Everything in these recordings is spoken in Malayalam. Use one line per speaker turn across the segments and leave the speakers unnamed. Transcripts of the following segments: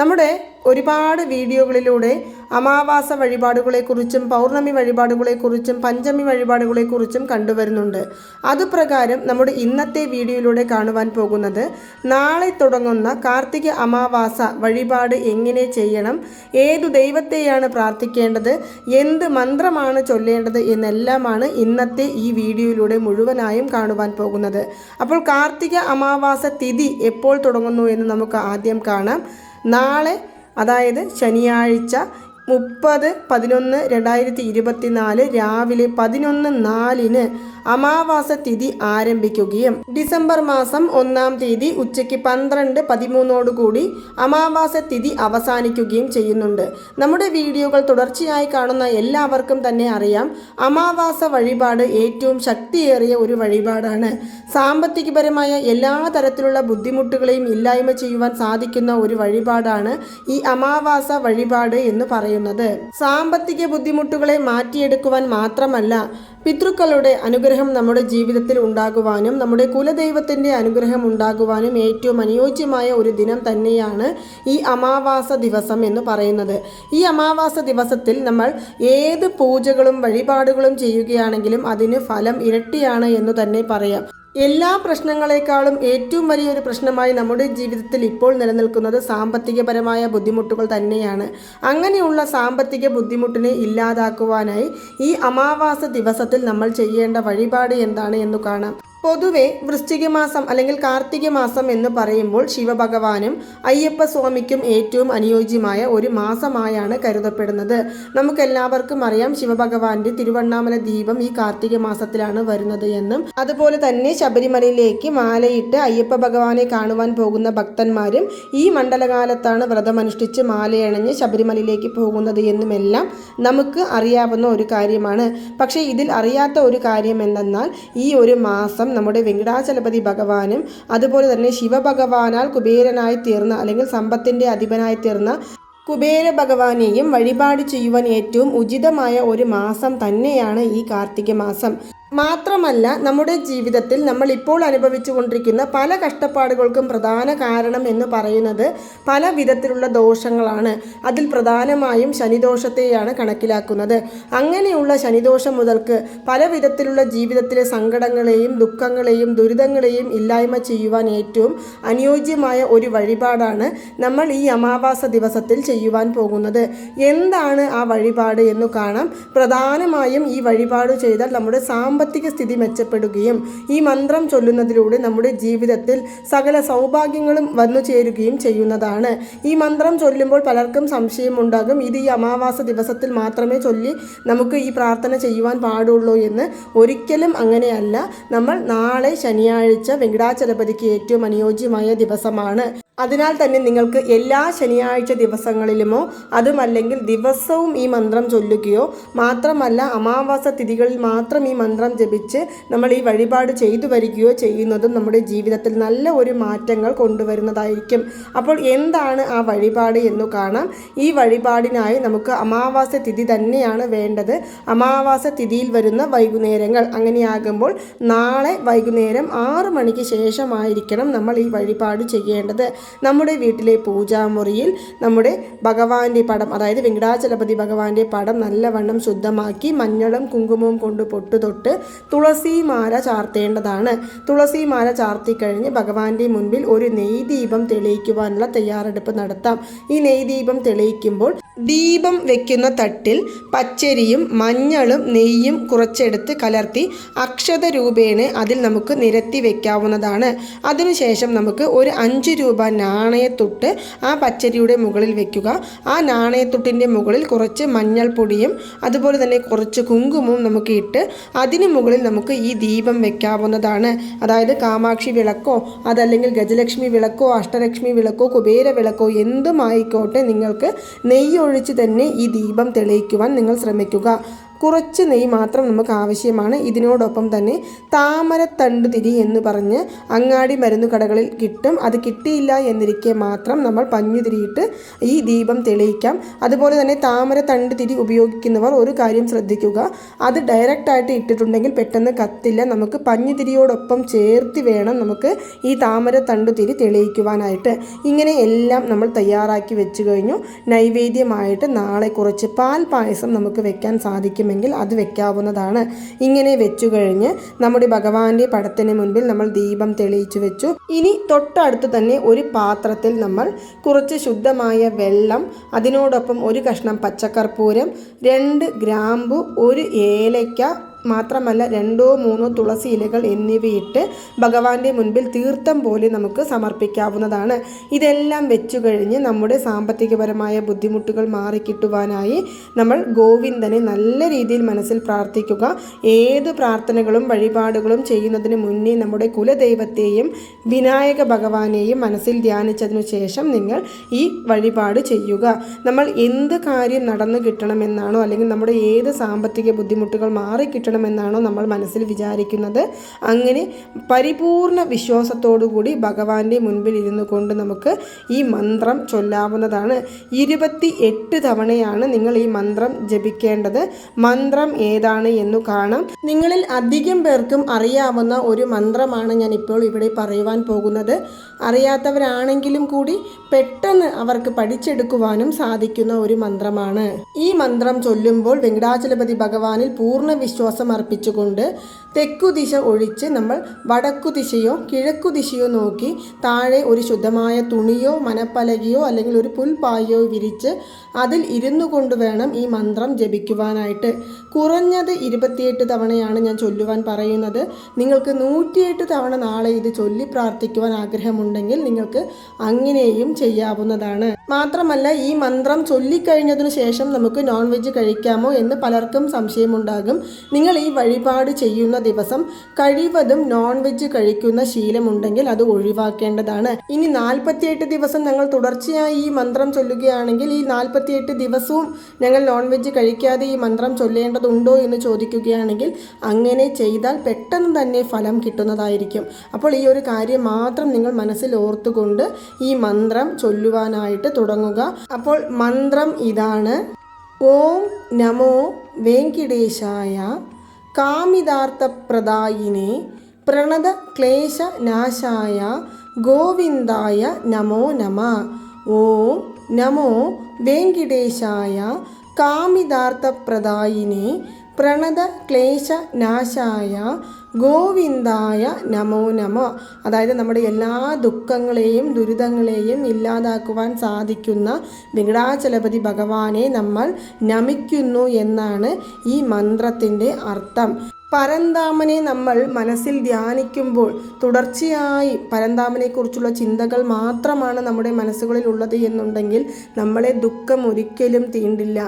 നമ്മുടെ ഒരുപാട് വീഡിയോകളിലൂടെ അമാവാസ വഴിപാടുകളെക്കുറിച്ചും പൗർണമി വഴിപാടുകളെക്കുറിച്ചും പഞ്ചമി വഴിപാടുകളെക്കുറിച്ചും കണ്ടുവരുന്നുണ്ട്. അതുപ്രകാരം നമ്മുടെ ഇന്നത്തെ വീഡിയോയിലൂടെ കാണുവാൻ പോകുന്നത് നാളെ തുടങ്ങുന്ന കാർത്തിക അമാവാസ വഴിപാട് എങ്ങനെ ചെയ്യണം ഏതു ദൈവത്തെയാണ് പ്രാർത്ഥിക്കേണ്ടത് എന്ത് മന്ത്രമാണ് ചൊല്ലേണ്ടത് എന്നെല്ലാമാണ് ഇന്നത്തെ ഈ വീഡിയോയിലൂടെ മുഴുവനായും കാണുവാൻ പോകുന്നത്. അപ്പോൾ കാർത്തിക അമാവാസ തിഥി എപ്പോൾ തുടങ്ങുന്നു എന്ന് നമുക്ക് ആദ്യം കാണാം. നാളെ അതായത് ശനിയാഴ്ച മുപ്പത് പതിനൊന്ന് രണ്ടായിരത്തി ഇരുപത്തി നാല് രാവിലെ പതിനൊന്ന് നാലിന് അമാവാസ തിഥി ആരംഭിക്കുകയും ഡിസംബർ മാസം ഒന്നാം തീയതി ഉച്ചയ്ക്ക് പന്ത്രണ്ട് പതിമൂന്നോടുകൂടി അമാവാസ തിഥി അവസാനിക്കുകയും ചെയ്യുന്നുണ്ട്. നമ്മുടെ വീഡിയോകൾ തുടർച്ചയായി കാണുന്ന എല്ലാവർക്കും തന്നെ അറിയാം. അമാവാസ വഴിപാട് ഏറ്റവും ശക്തിയേറിയ ഒരു വഴിപാടാണ്. സാമ്പത്തികപരമായ എല്ലാ തരത്തിലുള്ള ബുദ്ധിമുട്ടുകളെയും ഇല്ലായ്മ ചെയ്യുവാൻ സാധിക്കുന്ന ഒരു വഴിപാടാണ് ഈ അമാവാസ വഴിപാട് എന്ന് പറയുന്നത്. സാമ്പത്തിക ബുദ്ധിമുട്ടുകളെ മാറ്റിയെടുക്കുവാൻ മാത്രമല്ല പിതൃക്കളുടെ അനുഗ്രഹം നമ്മുടെ ജീവിതത്തിൽ ഉണ്ടാകുവാനും നമ്മുടെ കുലദൈവത്തിന്റെ അനുഗ്രഹം ഉണ്ടാകുവാനും ഏറ്റവും അനുയോജ്യമായ ഒരു ദിനം തന്നെയാണ് ഈ അമാവാസ ദിവസം എന്ന് പറയുന്നത്. ഈ അമാവാസ ദിവസത്തിൽ നമ്മൾ ഏത് പൂജകളും വഴിപാടുകളും ചെയ്യുകയാണെങ്കിലും അതിന് ഫലം ഇരട്ടിയാണ് എന്ന് തന്നെ പറയാം. എല്ലാ പ്രശ്നങ്ങളെക്കാളും ഏറ്റവും വലിയൊരു പ്രശ്നമായി നമ്മുടെ ജീവിതത്തിൽ ഇപ്പോൾ നിലനിൽക്കുന്നത് സാമ്പത്തികപരമായ ബുദ്ധിമുട്ടുകൾ തന്നെയാണ്. അങ്ങനെയുള്ള സാമ്പത്തിക ബുദ്ധിമുട്ടിനെ ഇല്ലാതാക്കുവാനായി ഈ അമാവാസ ദിവസത്തിൽ നമ്മൾ ചെയ്യേണ്ട വഴിപാട് എന്താണ് എന്ന് കാണാം. പൊതുവെ വൃശ്ചിക മാസം അല്ലെങ്കിൽ കാർത്തിക മാസം എന്ന് പറയുമ്പോൾ ശിവഭഗവാനും അയ്യപ്പ സ്വാമിക്കും ഏറ്റവും അനുയോജ്യമായ ഒരു മാസമായാണ് കരുതപ്പെടുന്നത്. നമുക്കെല്ലാവർക്കും അറിയാം ശിവഭഗവാന്റെ തിരുവണ്ണാമല ദീപം ഈ കാർത്തിക മാസത്തിലാണ് വരുന്നത് എന്നും അതുപോലെ തന്നെ ശബരിമലയിലേക്ക് മാലയിട്ട് അയ്യപ്പ ഭഗവാനെ കാണുവാൻ പോകുന്ന ഭക്തന്മാരും ഈ മണ്ഡലകാലത്താണ് വ്രതമനുഷ്ഠിച്ച് മാലയണഞ്ഞ് ശബരിമലയിലേക്ക് പോകുന്നത് എന്നുമെല്ലാം നമുക്ക് അറിയാവുന്ന ഒരു കാര്യമാണ്. പക്ഷേ ഇതിൽ അറിയാത്ത ഒരു കാര്യം എന്തെന്നാൽ ഈ ഒരു മാസം നമ്മുടെ വെങ്കടാചലപതി ഭഗവാനും അതുപോലെ തന്നെ ശിവഭഗവാനാൽ കുബേരനായി തീർന്ന അല്ലെങ്കിൽ സമ്പത്തിന്റെ അധിപനായി തീർന്ന കുബേര ഭഗവാനെയും വഴിപാട് ചെയ്യുവാൻ ഏറ്റവും ഉചിതമായ ഒരു മാസം തന്നെയാണ് ഈ കാർത്തിക മാസം. മാത്രമല്ല നമ്മുടെ ജീവിതത്തിൽ നമ്മൾ ഇപ്പോൾ അനുഭവിച്ചു കൊണ്ടിരിക്കുന്ന പല കഷ്ടപ്പാടുകൾക്കും പ്രധാന കാരണം എന്ന് പറയുന്നത് പല വിധത്തിലുള്ള ദോഷങ്ങളാണ്. അതിൽ പ്രധാനമായും ശനിദോഷത്തെയാണ് കണക്കിലാക്കുന്നത്. അങ്ങനെയുള്ള ശനിദോഷം മുതൽക്ക് പല വിധത്തിലുള്ള ജീവിതത്തിലെ സങ്കടങ്ങളെയും ദുഃഖങ്ങളെയും ദുരിതങ്ങളെയും ഇല്ലായ്മ ചെയ്യുവാൻ ഏറ്റവും അനുയോജ്യമായ ഒരു വഴിപാടാണ് നമ്മൾ ഈ അമാവാസ ദിവസത്തിൽ ചെയ്യുവാൻ പോകുന്നത്. എന്താണ് ആ വഴിപാട് എന്ന് കാണാം. പ്രധാനമായും ഈ വഴിപാട് ചെയ്താൽ നമ്മുടെ സാമ്പ സാമ്പത്തിക സ്ഥിതി മെച്ചപ്പെടുകയും ഈ മന്ത്രം ചൊല്ലുന്നതിലൂടെ നമ്മുടെ ജീവിതത്തിൽ സകല സൗഭാഗ്യങ്ങളും വന്നു ചേരുകയും ചെയ്യുന്നതാണ്. ഈ മന്ത്രം ചൊല്ലുമ്പോൾ പലർക്കും സംശയമുണ്ടാകും. ഇത് ഈ അമാവാസ ദിവസത്തിൽ മാത്രമേ ചൊല്ലി നമുക്ക് ഈ പ്രാർത്ഥന ചെയ്യുവാൻ പാടുള്ളൂ എന്ന്. ഒരിക്കലും അങ്ങനെയല്ല. നമ്മൾ നാളെ ശനിയാഴ്ച വെങ്കടാചലപതിക്ക് ഏറ്റവും അനുയോജ്യമായ ദിവസമാണ്. അതിനാൽ തന്നെ നിങ്ങൾക്ക് എല്ലാ ശനിയാഴ്ച ദിവസങ്ങളിലുമോ അതുമല്ലെങ്കിൽ ദിവസവും ഈ മന്ത്രം ചൊല്ലുകയോ മാത്രമല്ല അമാവാസ തിഥികളിൽ മാത്രം ഈ മന്ത്രം ജപിച്ച് നമ്മൾ ഈ വഴിപാട് ചെയ്തു വരികയോ ചെയ്യുന്നതും നമ്മുടെ ജീവിതത്തിൽ നല്ല ഒരു മാറ്റങ്ങൾ കൊണ്ടുവരുന്നതായിരിക്കും. അപ്പോൾ എന്താണ് ആ വഴിപാട് എന്നു കാണാം. ഈ വഴിപാടിനായി നമുക്ക് അമാവാസ തിഥി തന്നെയാണ് വേണ്ടത്. അമാവാസ തിഥിയിൽ വരുന്ന വൈകുന്നേരങ്ങൾ അങ്ങനെയാകുമ്പോൾ നാളെ വൈകുന്നേരം ആറ് മണിക്ക് ശേഷമായിരിക്കണം നമ്മൾ ഈ വഴിപാട് ചെയ്യേണ്ടത്. നമ്മുടെ വീട്ടിലെ പൂജാമുറിയിൽ നമ്മുടെ ഭഗവാന്റെ പടം അതായത് വെങ്കടാചലപതി ഭഗവാന്റെ പടം നല്ലവണ്ണം ശുദ്ധമാക്കി മഞ്ഞളും കുങ്കുമവും കൊണ്ട് പൊട്ടുതൊട്ട് തുളസിമാല ചാർത്തേണ്ടതാണ്. തുളസിമാല ചാർത്തിക്കഴിഞ്ഞ് ഭഗവാന്റെ മുൻപിൽ ഒരു നെയ്ദീപം തെളിയിക്കുവാനുള്ള തയ്യാറെടുപ്പ് നടത്താം. ഈ നെയ്ദീപം തെളിയിക്കുമ്പോൾ ദീപം വെക്കുന്ന തട്ടിൽ പച്ചരിയും മഞ്ഞളും നെയ്യും കുറച്ചെടുത്ത് കലർത്തി അക്ഷത രൂപേണ അതിൽ നമുക്ക് നിരത്തി വെക്കാവുന്നതാണ്. അതിനുശേഷം നമുക്ക് ഒരു അഞ്ച് രൂപ നാണയത്തൊട്ട് ആ പച്ചരിയുടെ മുകളിൽ വെക്കുക. ആ നാണയത്തൊട്ടിന്റെ മുകളിൽ കുറച്ച് മഞ്ഞൾപ്പൊടിയും അതുപോലെ തന്നെ കുറച്ച് കുങ്കുമവും നമുക്ക് ഇട്ട് അതിന് മുകളിൽ നമുക്ക് ഈ ദീപം വെക്കാവുന്നതാണ്. അതായത് കാമാക്ഷി വിളക്കോ അതല്ലെങ്കിൽ ഗജലക്ഷ്മി വിളക്കോ അഷ്ടലക്ഷ്മി വിളക്കോ കുബേര വിളക്കോ എന്തുമായിക്കോട്ടെ നിങ്ങൾക്ക് നെയ്യൊഴിച്ച് തന്നെ ഈ ദീപം തെളിയിക്കുവാൻ നിങ്ങൾ ശ്രമിക്കുക. കുറച്ച് നെയ്യ് മാത്രം നമുക്ക് ആവശ്യമാണ്. ഇതിനോടൊപ്പം തന്നെ താമരത്തണ്ട് തിരി എന്ന് പറഞ്ഞ് അങ്ങാടി മരുന്ന് കടകളിൽ കിട്ടും. അത് കിട്ടിയില്ല എന്നിരിക്കെ മാത്രം നമ്മൾ പഞ്ഞുതിരിയിട്ട് ഈ ദീപം തെളിയിക്കാം. അതുപോലെ തന്നെ താമരത്തണ്ട് തിരി ഉപയോഗിക്കുന്നവർ ഒരു കാര്യം ശ്രദ്ധിക്കുക. അത് ഡയറക്റ്റായിട്ട് ഇട്ടിട്ടുണ്ടെങ്കിൽ പെട്ടെന്ന് കത്തില്ല. നമുക്ക് പഞ്ഞുതിരിയോടൊപ്പം ചേർത്ത് വേണം നമുക്ക് ഈ താമരത്തണ്ട് തിരി തെളിയിക്കുവാനായിട്ട്. ഇങ്ങനെ എല്ലാം നമ്മൾ തയ്യാറാക്കി വെച്ച് കഴിഞ്ഞു. നൈവേദ്യമായിട്ട് നാളെ കുറച്ച് പാൽ പായസം നമുക്ക് വെക്കാൻ സാധിക്കുമെങ്കിൽ അത് വെക്കാവുന്നതാണ്. ഇങ്ങനെ വെച്ചു കഴിഞ്ഞ് നമ്മുടെ ഭഗവാന്റെ പടത്തിന് മുൻപിൽ നമ്മൾ ദീപം തെളിയിച്ചു വെച്ചു. ഇനി തൊട്ടടുത്ത് തന്നെ ഒരു പാത്രത്തിൽ നമ്മൾ കുറച്ച് ശുദ്ധമായ വെള്ളം അതിനോടൊപ്പം ഒരു കഷ്ണം പച്ചക്കർപ്പൂരം രണ്ട് ഗ്രാമ്പു ഒരു ഏലയ്ക്ക മാത്രമല്ല രണ്ടോ മൂന്നോ തുളസി ഇലകൾ എന്നിവയിട്ട് ഭഗവാന്റെ മുൻപിൽ തീർത്ഥം പോലെ നമുക്ക് സമർപ്പിക്കാവുന്നതാണ്. ഇതെല്ലാം വെച്ചു കഴിഞ്ഞ് നമ്മുടെ സാമ്പത്തികപരമായ ബുദ്ധിമുട്ടുകൾ മാറിക്കിട്ടുവാനായി നമ്മൾ ഗോവിന്ദനെ നല്ല രീതിയിൽ മനസ്സിൽ പ്രാർത്ഥിക്കുക. ഏത് പ്രാർത്ഥനകളും വഴിപാടുകളും ചെയ്യുന്നതിന് മുന്നേ നമ്മുടെ കുലദൈവത്തെയും വിനായക ഭഗവാനെയും മനസ്സിൽ ധ്യാനിച്ചതിനു ശേഷം നിങ്ങൾ ഈ വഴിപാട് ചെയ്യുക. നമ്മൾ എന്ത് കാര്യം നടന്നു കിട്ടണമെന്നാണോ അല്ലെങ്കിൽ നമ്മുടെ ഏത് സാമ്പത്തിക ബുദ്ധിമുട്ടുകൾ മാറിക്കിട്ടണം കിട്ടണമെന്നാണോ നമ്മൾ മനസ്സിൽ വിചാരിക്കുന്നത്. അങ്ങനെ പരിപൂർണ വിശ്വാസത്തോടുകൂടി ഭഗവാന്റെ മുൻപിൽ ഇരുന്നു കൊണ്ട് നമുക്ക് ഈ മന്ത്രം ചൊല്ലാവുന്നതാണ്. ഇരുപത്തി എട്ട് തവണയാണ് നിങ്ങൾ ഈ മന്ത്രം ജപിക്കേണ്ടത്. മന്ത്രം ഏതാണ് എന്നു കാണാം. നിങ്ങളിൽ അധികം പേർക്കും അറിയാവുന്ന ഒരു മന്ത്രമാണ് ഞാൻ ഇപ്പോൾ ഇവിടെ പറയുവാൻ പോകുന്നത്. അറിയാത്തവരാണെങ്കിലും കൂടി പെട്ടെന്ന് അവർക്ക് പഠിച്ചെടുക്കുവാനും സാധിക്കുന്ന ഒരു മന്ത്രമാണ്. ഈ മന്ത്രം ചൊല്ലുമ്പോൾ വെങ്കടാചലപതി ഭഗവാനിൽ പൂർണ വിശ്വാസം അർപ്പിച്ചുകൊണ്ട് തെക്കു ദിശ ഒഴിച്ച് നമ്മൾ വടക്കു ദിശയോ കിഴക്കു ദിശയോ നോക്കി താഴെ ഒരു ശുദ്ധമായ തുണിയോ മനപ്പലകയോ അല്ലെങ്കിൽ ഒരു പുൽപ്പായോ വിരിച്ച് അതിൽ ഇരുന്നു കൊണ്ട് വേണം ഈ മന്ത്രം ജപിക്കുവാനായിട്ട്. കുറഞ്ഞത് ഇരുപത്തിയെട്ട് തവണയാണ് ഞാൻ ചൊല്ലുവാൻ പറയുന്നത്. നിങ്ങൾക്ക് നൂറ്റിയെട്ട് തവണ നാളെ ഇത് ചൊല്ലി പ്രാർത്ഥിക്കുവാൻ ആഗ്രഹമുണ്ടെങ്കിൽ നിങ്ങൾക്ക് അങ്ങനെയും ചെയ്യാവുന്നതാണ്. മാത്രമല്ല ഈ മന്ത്രം ചൊല്ലിക്കഴിഞ്ഞതിനു ശേഷം നമുക്ക് നോൺ വെജ് കഴിക്കാമോ എന്ന് പലർക്കും സംശയമുണ്ടാകും. നിങ്ങൾ ഈ വഴിപാട് ചെയ്യുന്ന ദിവസം കഴിവതും നോൺ വെജ് കഴിക്കുന്ന ശീലമുണ്ടെങ്കിൽ അത് ഒഴിവാക്കേണ്ടതാണ്. ഇനി നാൽപ്പത്തിയെട്ട് ദിവസം ഞങ്ങൾ തുടർച്ചയായി ഈ മന്ത്രം ചൊല്ലുകയാണെങ്കിൽ ഈ നാൽപ്പത്തിയെട്ട് ദിവസവും ഞങ്ങൾ നോൺ വെജ് കഴിക്കാതെ ഈ മന്ത്രം ചൊല്ലേണ്ടതുണ്ടോ എന്ന് ചോദിക്കുകയാണെങ്കിൽ അങ്ങനെ ചെയ്താൽ പെട്ടെന്ന് തന്നെ ഫലം കിട്ടുന്നതായിരിക്കും. അപ്പോൾ ഈ ഒരു കാര്യം മാത്രം നിങ്ങൾ മനസ്സിൽ ഓർത്തുകൊണ്ട് ഈ മന്ത്രം ചൊല്ലുവാനായിട്ട് തുടങ്ങുക. അപ്പോൾ മന്ത്രം ഇതാണ്. ഓം നമോ വെങ്കിടേശായ കാമിതാർത്ഥപ്രദായിനെ പ്രണത ക്ലേശനാശായ ഗോവിന്ദായ നമോ നമ. ഓം നമോ വെങ്കിടേശായ കാമിതാർത്ഥപ്രദായിനെ പ്രണത ക്ലേശനാശായ ഗോവിന്ദായ നമോ നമ. അതായത് നമ്മുടെ എല്ലാ ദുഃഖങ്ങളെയും ദുരിതങ്ങളെയും ഇല്ലാതാക്കുവാൻ സാധിക്കുന്ന വെങ്കടാചലപതി ഭഗവാനെ നമ്മൾ നമിക്കുന്നു എന്നാണ് ഈ മന്ത്രത്തിന്റെ അർത്ഥം. പരന്താമനെ നമ്മൾ മനസ്സിൽ ധ്യാനിക്കുമ്പോൾ തുടർച്ചയായി പരന്താമനെക്കുറിച്ചുള്ള ചിന്തകൾ മാത്രമാണ് നമ്മുടെ മനസ്സുകളിൽ ഉള്ളത് എന്നുണ്ടെങ്കിൽ നമ്മളെ ദുഃഖം ഒരിക്കലും തീണ്ടില്ല.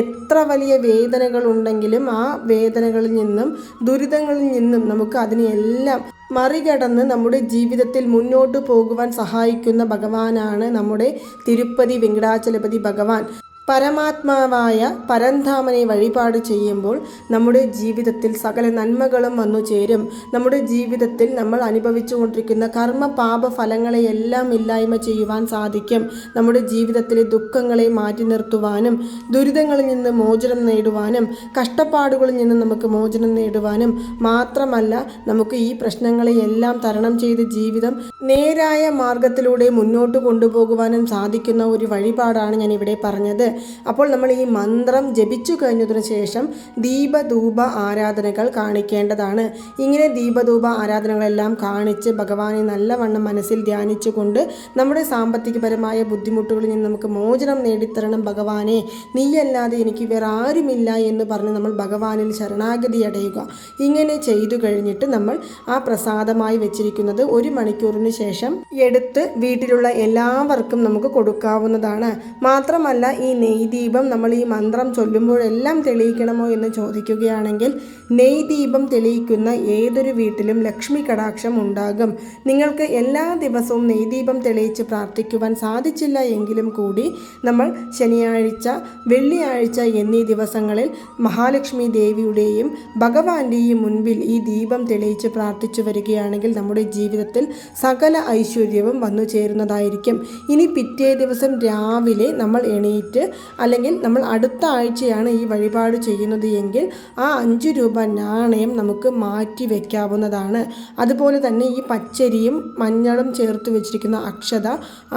എത്ര വലിയ വേദനകൾ ഉണ്ടെങ്കിലും ആ വേദനകളിൽ നിന്നും ദുരിതങ്ങളിൽ നിന്നും നമുക്ക് അതിനെയെല്ലാം മറികടന്ന് നമ്മുടെ ജീവിതത്തിൽ മുന്നോട്ട് പോകുവാൻ സഹായിക്കുന്ന ഭഗവാനാണ് നമ്മുടെ തിരുപ്പതി വെങ്കടാചലപതി ഭഗവാൻ. പരമാത്മാവായ പരന്ധാമനെ വഴിപാട് ചെയ്യുമ്പോൾ നമ്മുടെ ജീവിതത്തിൽ സകല നന്മകളും വന്നു ചേരും. നമ്മുടെ ജീവിതത്തിൽ നമ്മൾ അനുഭവിച്ചു കൊണ്ടിരിക്കുന്ന കർമ്മ പാപ ഫലങ്ങളെയെല്ലാം ഇല്ലായ്മ ചെയ്യുവാൻ സാധിക്കും. നമ്മുടെ ജീവിതത്തിലെ ദുഃഖങ്ങളെ മാറ്റി നിർത്തുവാനും ദുരിതങ്ങളിൽ നിന്ന് മോചനം നേടുവാനും കഷ്ടപ്പാടുകളിൽ നിന്ന് നമുക്ക് മോചനം നേടുവാനും മാത്രമല്ല നമുക്ക് ഈ പ്രശ്നങ്ങളെയെല്ലാം തരണം ചെയ്ത് ജീവിതം നേരായ മാർഗത്തിലൂടെ മുന്നോട്ട് കൊണ്ടുപോകുവാനും സാധിക്കുന്ന ഒരു വഴിപാടാണ് ഞാൻ ഇവിടെ പറഞ്ഞത്. അപ്പോൾ നമ്മൾ ഈ മന്ത്രം ജപിച്ചു കഴിഞ്ഞതിന് ശേഷം ദീപധൂപ ആരാധനകൾ കാണിക്കേണ്ടതാണ്. ഇങ്ങനെ ദീപധൂപ ആരാധനകളെല്ലാം കാണിച്ച് ഭഗവാനെ നല്ലവണ്ണം മനസ്സിൽ ധ്യാനിച്ചുകൊണ്ട് നമ്മുടെ സാമ്പത്തികപരമായ ബുദ്ധിമുട്ടുകളിൽ നിന്ന് നമുക്ക് മോചനം നേടിത്തരണം ഭഗവാനെ. നീയല്ലാതെ എനിക്ക് വേറെ ആരുമില്ല എന്ന് പറഞ്ഞ് നമ്മൾ ഭഗവാനിൽ ശരണാഗതി അടയുക. ഇങ്ങനെ ചെയ്തു കഴിഞ്ഞിട്ട് നമ്മൾ ആ പ്രസാദമായി വെച്ചിരിക്കുന്നത് ഒരു മണിക്കൂറിന് ശേഷം എടുത്ത് വീട്ടിലുള്ള എല്ലാവർക്കും നമുക്ക് കൊടുക്കാവുന്നതാണ്. മാത്രമല്ല ഈ നെയ് ദീപം നമ്മൾ ഈ മന്ത്രം ചൊല്ലുമ്പോഴെല്ലാം തെളിയിക്കണമോ എന്ന് ചോദിക്കുകയാണെങ്കിൽ നെയ് ദീപം തെളിയിക്കുന്ന ഏതൊരു വീട്ടിലും ലക്ഷ്മി കടാക്ഷം ഉണ്ടാകും. നിങ്ങൾക്ക് എല്ലാ ദിവസവും നെയ് ദീപം തെളിയിച്ച് പ്രാർത്ഥിക്കുവാൻ സാധിച്ചില്ല എങ്കിലും കൂടി നമ്മൾ ശനിയാഴ്ച വെള്ളിയാഴ്ച എന്നീ ദിവസങ്ങളിൽ മഹാലക്ഷ്മി ദേവിയുടെയും ഭഗവാന്റെയും മുൻപിൽ ഈ ദീപം തെളിയിച്ച് പ്രാർത്ഥിച്ചു വരികയാണെങ്കിൽ നമ്മുടെ ജീവിതത്തിൽ സകല ഐശ്വര്യവും വന്നു ചേരുന്നതായിരിക്കും. ഇനി പിറ്റേ ദിവസം രാവിലെ നമ്മൾ എണീറ്റ് അല്ലെങ്കിൽ നമ്മൾ അടുത്ത ആഴ്ചയാണ് ഈ വഴിപാട് ചെയ്യുന്നത് എങ്കിൽ ആ അഞ്ച് രൂപ നാണയം നമുക്ക് മാറ്റി വയ്ക്കാവുന്നതാണ് അതുപോലെ തന്നെ ഈ പച്ചരിയും മഞ്ഞളും ചേർത്ത് വെച്ചിരിക്കുന്ന അക്ഷത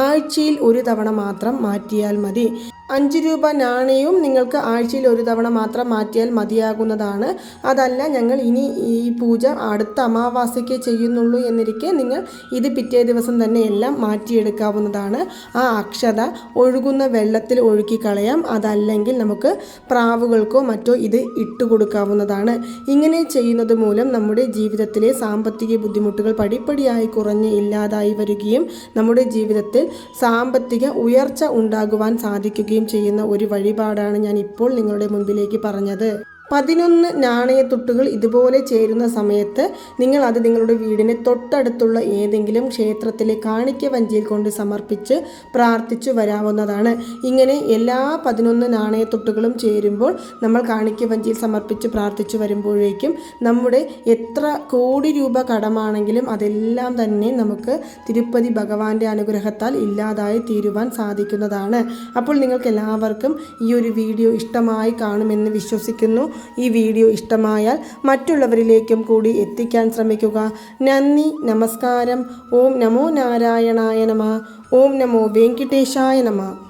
ആഴ്ചയിൽ ഒരു തവണ മാത്രം മാറ്റിയാൽ മതി. അഞ്ച് രൂപ നാണയവും നിങ്ങൾക്ക് ആഴ്ചയിൽ ഒരു തവണ മാത്രം മാറ്റിയാൽ മതിയാകുന്നതാണ്. അതല്ല ഞങ്ങൾ ഇനി ഈ പൂജ അടുത്ത അമാവാസ്യയ്ക്ക് ചെയ്യുന്നുള്ളൂ എന്നിരിക്കെ നിങ്ങൾ ഇത് പിറ്റേ ദിവസം തന്നെ എല്ലാം മാറ്റിയെടുക്കാവുന്നതാണ്. ആ അക്ഷത ഒഴുകുന്ന വെള്ളത്തിൽ ഒഴുക്കി കളയാം അതല്ലെങ്കിൽ നമുക്ക് പ്രാവുകൾക്കോ മറ്റോ ഇത് ഇട്ട് കൊടുക്കാവുന്നതാണ് ഇങ്ങനെ ചെയ്യുന്നത് മൂലം നമ്മുടെ ജീവിതത്തിലെ സാമ്പത്തിക ബുദ്ധിമുട്ടുകൾ പടിപ്പടിയായി കുറഞ്ഞ് ഇല്ലാതായി വരികയും നമ്മുടെ ജീവിതത്തിൽ സാമ്പത്തിക ഉയർച്ച ഉണ്ടാകുവാൻ സാധിക്കുകയും ചെയ്യുന്ന ഒരു വഴിപാടാണ് ഞാൻ ഇപ്പോൾ നിങ്ങളുടെ മുൻപിലേക്ക് പറഞ്ഞത്. പതിനൊന്ന് നാണയത്തുട്ടുകൾ ഇതുപോലെ ചേരുന്ന സമയത്ത് നിങ്ങൾ അത് നിങ്ങളുടെ വീടിന് തൊട്ടടുത്തുള്ള ഏതെങ്കിലും ക്ഷേത്രത്തിലെ കാണിക്ക വഞ്ചിയിൽ കൊണ്ട് സമർപ്പിച്ച് പ്രാർത്ഥിച്ചു വരാവുന്നതാണ്. ഇങ്ങനെ എല്ലാ പതിനൊന്ന് നാണയത്തുട്ടുകളും ചേരുമ്പോൾ നമ്മൾ കാണിക്ക വഞ്ചിയിൽ സമർപ്പിച്ച് പ്രാർത്ഥിച്ചു വരുമ്പോഴേക്കും നമ്മുടെ എത്ര കോടി രൂപ കടമാണെങ്കിലും അതെല്ലാം തന്നെ നമുക്ക് തിരുപ്പതി ഭഗവാന്റെ അനുഗ്രഹത്താൽ ഇല്ലാതായി തീരുവാൻ സാധിക്കുന്നതാണ്. അപ്പോൾ നിങ്ങൾക്ക് എല്ലാവർക്കും ഈ ഒരു വീഡിയോ ഇഷ്ടമായി കാണുമെന്ന് വിശ്വസിക്കുന്നു. ഈ വീഡിയോ ഇഷ്ടമായാൽ മറ്റുള്ളവരിലേക്കും കൂടി എത്തിക്കാൻ ശ്രമിക്കുക. നന്ദി നമസ്കാരം. ഓം നമോ നാരായണായ നമ. ഓം നമോ വെങ്കിട്ടേശായ നമ.